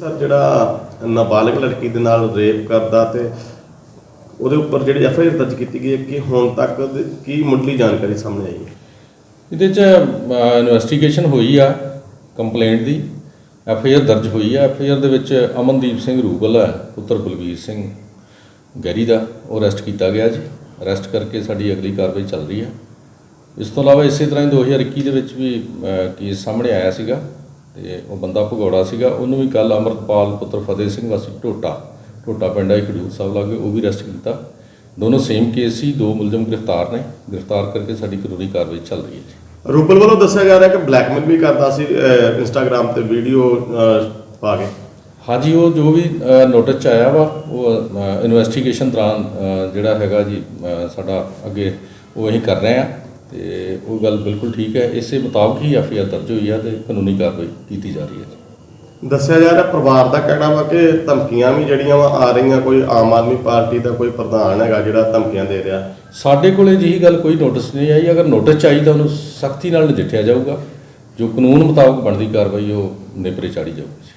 Sir, ਜਿਹੜਾ ਨਾਬਾਲਗ ਲੜਕੀ ਦੇ ਨਾਲ ਰੇਪ ਕਰਦਾ ਤੇ ਉਹਦੇ ਉੱਪਰ ਜਿਹੜੀ ਐਫ ਆਈ ਆਰ ਦਰਜ ਕੀਤੀ ਗਈ ਹੈ ਕਿ ਹੁਣ ਤੱਕ ਦੇ- ਕੀ ਮੁੱਢਲੀ ਜਾਣਕਾਰੀ ਸਾਹਮਣੇ ਆਈ ਹੈ? ਇਹਦੇ ਚ ਇਨਵੈਸਟੀਗੇਸ਼ਨ ਹੋਈ ਆ ਕੰਪਲੇਂਟ ਦੀ। ਐਫ ਆਈ ਆਰ ਦਰਜ ਹੋਈ ਆ। ਐਫ ਆਈ ਆਰ ਦੇ ਵਿੱਚ ਅਮਨਦੀਪ ਸਿੰਘ ਰੂਬਲ ਹੈ ਪੁੱਤਰ ਬਲਵੀਰ ਸਿੰਘ ਗੈਰੀ ਦਾ। ਉਹ ਅਰੈਸਟ ਕੀਤਾ ਗਿਆ ਜੀ। ਅਰੈਸਟ ਕਰਕੇ ਸਾਡੀ ਅਗਲੀ ਕਾਰਵਾਈ ਚੱਲ ਰਹੀ ਹੈ ਇਸ ਤੋਂ ਇਲਾਵਾ ਇਸੇ ਤਰ੍ਹਾਂ ਹੀ 2021 ਦੇ ਵਿੱਚ ਵੀ ਕੇਸ ਸਾਹਮਣੇ ਆਇਆ ਸੀਗਾ। ਤੇ ਉਹ ਬੰਦਾ ਭਗੌੜਾ ਸੀਗਾ ਉਹਨੂੰ ਵੀ ਕੱਲ ਅਮਰਤਪਾਲ ਪੁੱਤਰ ਫਤਿਹ ਸਿੰਘ ਵਾਸੀ ਢੋਟਾ ਢੋਟਾ ਪਿੰਡ ਹੈ ਖਡੂਰ ਸਾਹਿਬ ਲਾਗੇ ਉਹ ਵੀ ਅਰੈਸਟ ਕੀਤਾ। ਦੋਨੋਂ ਸੇਮ ਕੇਸ ਸੀ ਦੋ ਮੁਲਜ਼ਮ ਗ੍ਰਿਫਤਾਰ ਨੇ ਗ੍ਰਿਫਤਾਰ ਕਰਕੇ ਸਾਡੀ ਕਾਨੂੰਨੀ ਕਾਰਵਾਈ ਚੱਲ ਰਹੀ ਹੈ ਜੀ। ਰੂਪਲ ਵੱਲੋਂ ਦੱਸਿਆ ਜਾ ਰਿਹਾ ਕਿ ਬਲੈਕਮੇਲ ਵੀ ਕਰਦਾ ਸੀ ਇੰਸਟਾਗ੍ਰam ਤੇ ਵੀਡੀਓ ਪਾ ਕੇ। ਹਾਂਜੀ ਉਹ ਜੋ ਵੀ ਨੋਟਿਸ ਚ ਆਇਆ ਵਾ ਉਹ ਇਨਵੈਸਟੀਗੇਸ਼ਨ ਦੌਰਾਨ ਜਿਹੜਾ ਹੈਗਾ ਜੀ ਸਾਡਾ ਅੱਗੇ ਉਹ ਅਸੀਂ ਕਰ ਰਹੇ ਆ ਤੇ ਉਹ ਗੱਲ ਬਿਲਕੁਲ ਠੀਕ ਹੈ। ਇਸੇ ਮੁਤਾਬਕ ਹੀ ਆਰ ਦਰਜ ਹੋਈ ਆ ਤੇ ਕਾਨੂੰਨੀ ਕਾਰਵਾਈ ਕੀਤੀ ਜਾ ਰਹੀ ਹੈ ਜੀ। ਦੱਸਿਆ ਜਾ ਰਿਹਾ ਪਰਿਵਾਰ ਦਾ ਕਹਿਣਾ ਵਾ ਕਿ ਧਮਕੀਆਂ ਵੀ ਜਿਹੜੀਆਂ ਵਾ ਆ ਰਹੀਆਂ ਕੋਈ ਆਮ ਆਦਮੀ ਪਾਰਟੀ ਦਾ ਕੋਈ ਪ੍ਰਧਾਨ ਹੈਗਾ ਜਿਹੜਾ ਧਮਕੀਆਂ ਦੇ ਰਿਹਾ। ਸਾਡੇ ਕੋਲੇ ਜਿਹੀ ਗੱਲ ਕੋਈ ਨੋਟਿਸ ਨਹੀਂ ਆਈ। ਅਗਰ ਨੋਟਿਸ ਚਾਹੀਦਾ ਉਹਨੂੰ ਸਖਤੀ ਨਾਲ ਨਜਿੱਠਿਆ ਜਾਊਗਾ। ਜੋ ਕਾਨੂੰਨ ਮੁਤਾਬਕ ਬਣਦੀ ਕਾਰਵਾਈ ਉਹ ਨਿਪਰੇ ਚਾੜੀ ਜਾਊਗੀ ਜੀ।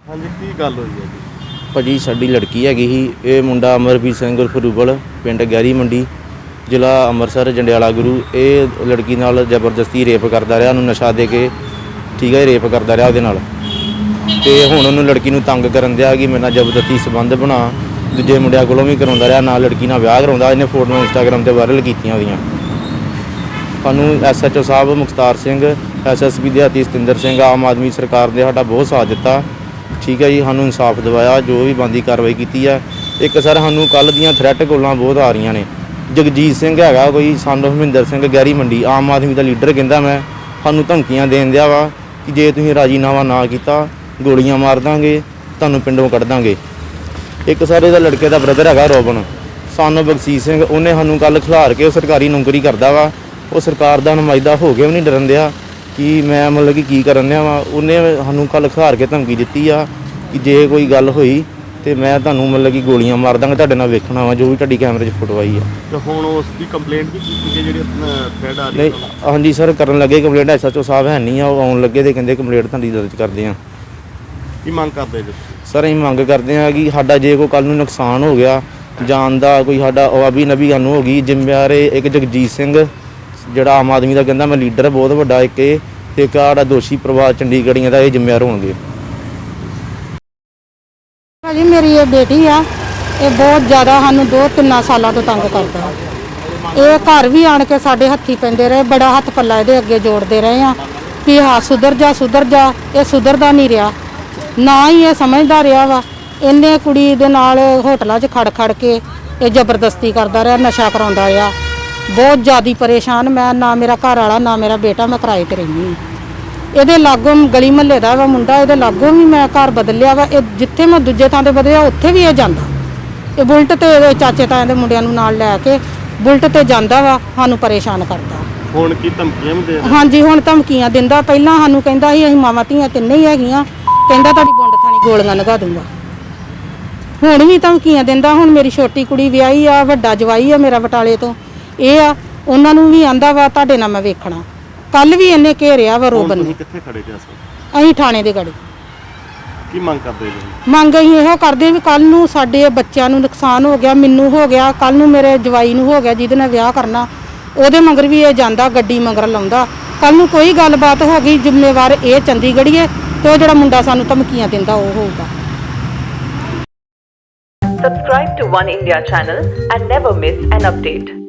ਹਾਂਜੀ ਕੀ ਗੱਲ ਹੋਈ ਹੈ ਜੀ? ਭਾਜੀ ਸਾਡੀ ਲੜਕੀ ਹੈਗੀ ਸੀ। ਇਹ ਮੁੰਡਾ ਅਮਰਵੀਰ ਸਿੰਘ ਉਰਫ ਰੂਬਲ ਪਿੰਡ ਗੈਰੀ ਮੰਡੀ। ਜ਼ਿਲ੍ਹਾ ਅੰਮ੍ਰਿਤਸਰ, ਜੰਡਿਆਲਾ ਗੁਰੂ, ਇਹ ਲੜਕੀ ਨਾਲ ਜ਼ਬਰਦਸਤੀ ਰੇਪ ਕਰਦਾ ਰਿਹਾ, ਉਹਨੂੰ ਨਸ਼ਾ ਦੇ ਕੇ ਠੀਕ ਹੈ, ਰੇਪ ਕਰਦਾ ਰਿਹਾ ਉਹਦੇ ਨਾਲ। ਤੇ ਹੁਣ ਉਹਨੂੰ ਲੜਕੀ ਨੂੰ ਤੰਗ ਕਰਨ ਦਿਆ ਕਿ ਮੇਰੇ ਨਾਲ ਜ਼ਬਰਦਸਤੀ ਸਬੰਧ ਬਣਾ, ਦੂਜੇ ਮੁੰਡਿਆਂ ਕੋਲੋਂ ਵੀ ਕਰਾਉਂਦਾ ਰਿਹਾ, ਨਾਲ ਲੜਕੀ ਨਾਲ ਵਿਆਹ ਕਰਾਉਂਦਾ, ਇਹਨੇ ਫੋਟੋਆਂ ਇੰਸਟਾਗ੍ਰਾਮ ਤੇ ਵਾਇਰਲ ਕੀਤੀਆਂ ਉਹਦੀਆਂ ਸਾਨੂੰ ਐਸਐਚਓ ਸਾਹਿਬ ਮੁਖਤਾਰ ਸਿੰਘ ਐਸਐਸਪੀ ਦਿਹਾਤੀ ਸਤਿੰਦਰ ਸਿੰਘ, ਆਮ ਆਦਮੀ ਸਰਕਾਰ ਨੇ ਸਾਡਾ ਬਹੁਤ ਸਾਥ ਦਿੱਤਾ। ਠੀਕ ਹੈ ਜੀ, ਸਾਨੂੰ ਇਨਸਾਫ ਦਿਵਾਇਆ, ਜੋ ਵੀ ਬੰਦੀ ਕਾਰਵਾਈ ਕੀਤੀ ਆ ਇੱਕ ਸਰ, ਸਾਨੂੰ ਕੱਲ ਦੀਆਂ ਥ੍ਰੈਟ ਕੋਲਾਂ ਬਹੁਤ ਆ ਰਹੀਆਂ ਨੇ। ਜਗਜੀਤ ਸਿੰਘ ਹੈਗਾ ਕੋਈ ਸੰਨ ਹਰਮਿੰਦਰ ਸਿੰਘ, ਗੈਰੀ ਮੰਡੀ, ਆਮ ਆਦਮੀ ਦਾ ਲੀਡਰ ਕਹਿੰਦਾ ਮੈਂ। ਸਾਨੂੰ ਧਮਕੀਆਂ ਦੇਣ ਦਿਆ ਵਾ ਕਿ ਜੇ ਤੁਸੀਂ ਰਾਜੀਨਾਮਾ ਨਾ ਕੀਤਾ, ਗੋਲੀਆਂ ਮਾਰ ਦਾਂਗੇ, ਤੁਹਾਨੂੰ ਪਿੰਡੋਂ ਕੱਢ ਦਾਂਗੇ। ਇੱਕ ਸਾਰੇ ਦਾ ਲੜਕੇ ਦਾ ਬ੍ਰਦਰ ਹੈਗਾ ਰੋਬਨ। ਸਾਨੂੰ ਬਖਸ਼ੀਸ਼ ਸਿੰਘ, ਉਹਨੇ ਸਾਨੂੰ ਕੱਲ ਖਿਲਾਰ ਕੇ ਉਹ ਸਰਕਾਰੀ ਨੌਕਰੀ ਕਰਦਾ ਵਾ। ਉਹ ਸਰਕਾਰ ਦਾ ਨੁਮਾਇੰਦਾ ਹੋ ਕੇ ਵੀ ਨਹੀਂ ਡਰਨ ਦਿਆ ਕਿ ਮੈਂ ਮਤਲਬ ਕਿ ਕੀ ਕਰਨ ਦਿਆ ਵਾ। ਉਹਨੇ ਸਾਨੂੰ ਕੱਲ ਖਿਲਾਰ ਕੇ ਧਮਕੀ ਦਿੱਤੀ ਆ ਕਿ ਜੇ ਕੋਈ ਗੱਲ ਹੋਈ ਤੇ ਮੈਂ ਤੁਹਾਨੂੰ ਮਤਲਬ ਕਿ ਗੋਲੀਆਂ ਮਾਰ ਦਾਂਗਾ ਤੁਹਾਡੇ ਨਾਲ ਵੇਖਣਾ ਵਾ ਜੋ ਵੀ ਤੁਹਾਡੀ ਕੈਮਰੇ 'ਚ ਫੋਟੋ ਆਈ ਆ। ਤੇ ਹੁਣ ਉਸ ਦੀ ਕੰਪਲੇਂਟ ਵੀ ਕੀਤੀ ਹੈ ਜਿਹੜੀ ਥ੍ਰੈਡ ਆ ਨਹੀਂ ਹਾਂਜੀ ਸਰ ਕਰਨ ਲੱਗੇ ਕੰਪਲੇਂਟ ਐਸਐਚਓ ਸਾਹਿਬ ਹੈ ਨਹੀਂ ਆ ਉਹ ਆਉਣ ਲੱਗੇ ਤੇ ਕਹਿੰਦੇ ਕੰਪਲੇਂਟ ਤੁਹਾਡੀ ਦਰਜ ਕਰਦੇ ਆ। ਕੀ ਮੰਗ ਕਰਦੇ ਜੀ? ਸਰ ਅਸੀਂ ਮੰਗ ਕਰਦੇ ਹਾਂ ਕਿ ਸਾਡਾ ਜੇ ਕੋਈ ਕੱਲ ਨੂੰ ਨੁਕਸਾਨ ਹੋ ਗਿਆ ਜਾਨ ਦਾ ਕੋਈ ਸਾਡਾ ਅਵਾਬੀ ਨਬੀ ਸਾਨੂੰ ਹੋ ਗਈ ਜ਼ਿੰਮੇਵਾਰ ਇਹ ਇੱਕ ਜਗਜੀਤ ਸਿੰਘ ਜਿਹੜਾ ਆਮ ਆਦਮੀ ਦਾ ਕਹਿੰਦਾ ਮੈਂ ਲੀਡਰ ਬਹੁਤ ਵੱਡਾ ਇੱਕ ਇਹ ਤੇ ਇੱਕ ਦੋਸ਼ੀ ਪਰਿਵਾਰ ਚੰਡੀਗੜ੍ਹੀਆਂ ਦਾ ਇਹ ਜ਼ਿੰਮੇਵਾਰ ਹੋਣਗੇ। ਭਾਜੀ ਮੇਰੀ ਇਹ ਬੇਟੀ ਆ, ਇਹ ਬਹੁਤ ਜ਼ਿਆਦਾ ਸਾਨੂੰ ਦੋ ਤਿੰਨਾਂ ਸਾਲਾਂ ਤੋਂ ਤੰਗ ਕਰਦਾ। ਇਹ ਘਰ ਵੀ ਆਣ ਕੇ ਸਾਡੇ ਹੱਥੀ ਪੈਂਦੇ ਰਹੇ, ਬੜਾ ਹੱਥ ਪੱਲਾ ਇਹਦੇ ਅੱਗੇ ਜੋੜਦੇ ਰਹੇ ਆ। ਕਿ ਹਾਂ, ਸੁਧਰ ਜਾ ਸੁਧਰ ਜਾ, ਇਹ ਸੁਧਰਦਾ ਨਹੀਂ ਰਿਹਾ। ਨਾ ਹੀ ਇਹ ਸਮਝਦਾ ਰਿਹਾ ਵਾ। ਇਹਨੇ ਕੁੜੀ ਦੇ ਨਾਲ ਹੋਟਲਾਂ 'ਚ ਖੜ ਖੜ ਕੇ ਇਹ ਜ਼ਬਰਦਸਤੀ ਕਰਦਾ ਰਿਹਾ, ਨਸ਼ਾ ਕਰਾਉਂਦਾ ਆ ਬਹੁਤ ਜ਼ਿਆਦੀ ਪਰੇਸ਼ਾਨ ਮੈਂ, ਨਾ ਮੇਰਾ ਘਰ ਵਾਲਾ ਨਾ ਮੇਰਾ ਬੇਟਾ, ਮੈਂ ਕਿਰਾਏ ਤੇ ਰਹਿੰਦੀ ਹਾਂ। ਇਹਦੇ ਲਾਗੋਂ ਗਲੀ ਮਹੱਲੇ ਦਾ ਵਾ ਮੁੰਡਾ ਇਹਦੇ ਲਾਗੋਂ ਵੀ ਮੈਂ ਘਰ ਬਦਲਿਆ ਵਾ। ਇਹ ਜਿੱਥੇ ਮੈਂ ਦੂਜੇ ਥਾਂ ਤੇ ਬਦਲਿਆ ਉੱਥੇ ਵੀ ਇਹ ਜਾਂਦਾ। ਇਹ ਬੁਲਟ ਤੇ ਇਹਦੇ ਚਾਚੇ ਤਾਇਆਂ ਦੇ ਮੁੰਡਿਆਂ ਨੂੰ ਨਾਲ ਲੈ ਕੇ ਬੁਲਟ ਤੇ ਜਾਂਦਾ ਵਾ ਸਾਨੂੰ ਪਰੇਸ਼ਾਨ ਕਰਦਾ। ਹੁਣ ਕੀ ਧਮਕੀਆਂ ਵੀ ਦੇ? ਹਾਂਜੀ ਹੁਣ ਧਮਕੀਆਂ ਦਿੰਦਾ। ਪਹਿਲਾਂ ਸਾਨੂੰ ਕਹਿੰਦਾ ਸੀ ਅਸੀਂ ਮਾਵਾਂ ਧੀਆਂ ਤਿੰਨੇ ਹੀ ਹੈਗੀਆਂ। ਕਹਿੰਦਾ ਤੁਹਾਡੀ ਬੁੰਡ ਥਾਣੀ ਗੋਲੀਆਂ ਲਗਾ ਦੂੰਗਾ। ਹੁਣ ਵੀ ਧਮਕੀਆਂ ਦਿੰਦਾ ਹੁਣ ਮੇਰੀ ਛੋਟੀ ਕੁੜੀ ਵਿਆਹੀ ਆ ਵੱਡਾ ਜਵਾਈ ਆ ਮੇਰਾ ਬਟਾਲੇ ਤੋਂ। ਇਹ ਆ ਉਹਨਾਂ ਨੂੰ ਵੀ ਆਂਦਾ ਵਾ ਤੁਹਾਡੇ ਨਾਲ ਮੈਂ ਵੇਖਣਾ। ਕੱਲ ਵੀ ਇਹਨੇ ਘੇਰਿਆ ਵਾ ਹੁਣ ਰੋਬਨ ਨੇ। ਤੁਸੀਂ ਕਿੱਥੇ ਖੜੇ ਜੀ ਅਸਲ? ਅਸੀਂ ਥਾਣੇ ਦੇ ਗੜੇ ਕੀ ਮੰਗ ਕਰਦੇ ਜੀ ਮੰਗ ਅਸੀਂ ਇਹੋ ਕਰਦੇ ਵੀ ਕੱਲ ਨੂੰ ਸਾਡੇ ਬੱਚਿਆਂ ਨੂੰ ਨੁਕਸਾਨ ਹੋ ਗਿਆ ਮੈਨੂੰ ਹੋ ਗਿਆ ਕੱਲ ਨੂੰ ਮੇਰੇ ਜਵਾਈ ਨੂੰ ਹੋ ਗਿਆ ਜਿਹਦੇ ਨਾਲ ਵਿਆਹ ਕਰਨਾ ਉਹਦੇ ਮਗਰ ਵੀ ਇਹ ਜਾਂਦਾ ਗੱਡੀ ਮਗਰ ਲਾਉਂਦਾ। ਕੱਲ ਨੂੰ ਕੋਈ ਗੱਲਬਾਤ ਹੋ ਗਈ ਜ਼ਿੰਮੇਵਾਰ ਇਹ ਚੰਡੀਗੜ੍ਹੀਏ ਤੇ ਉਹ ਜਿਹੜਾ ਮੁੰਡਾ ਸਾਨੂੰ ਧਮਕੀਆਂ ਦਿੰਦਾ ਉਹ ਹੋਊਗਾ। Subscribe to One India channel and never miss an update.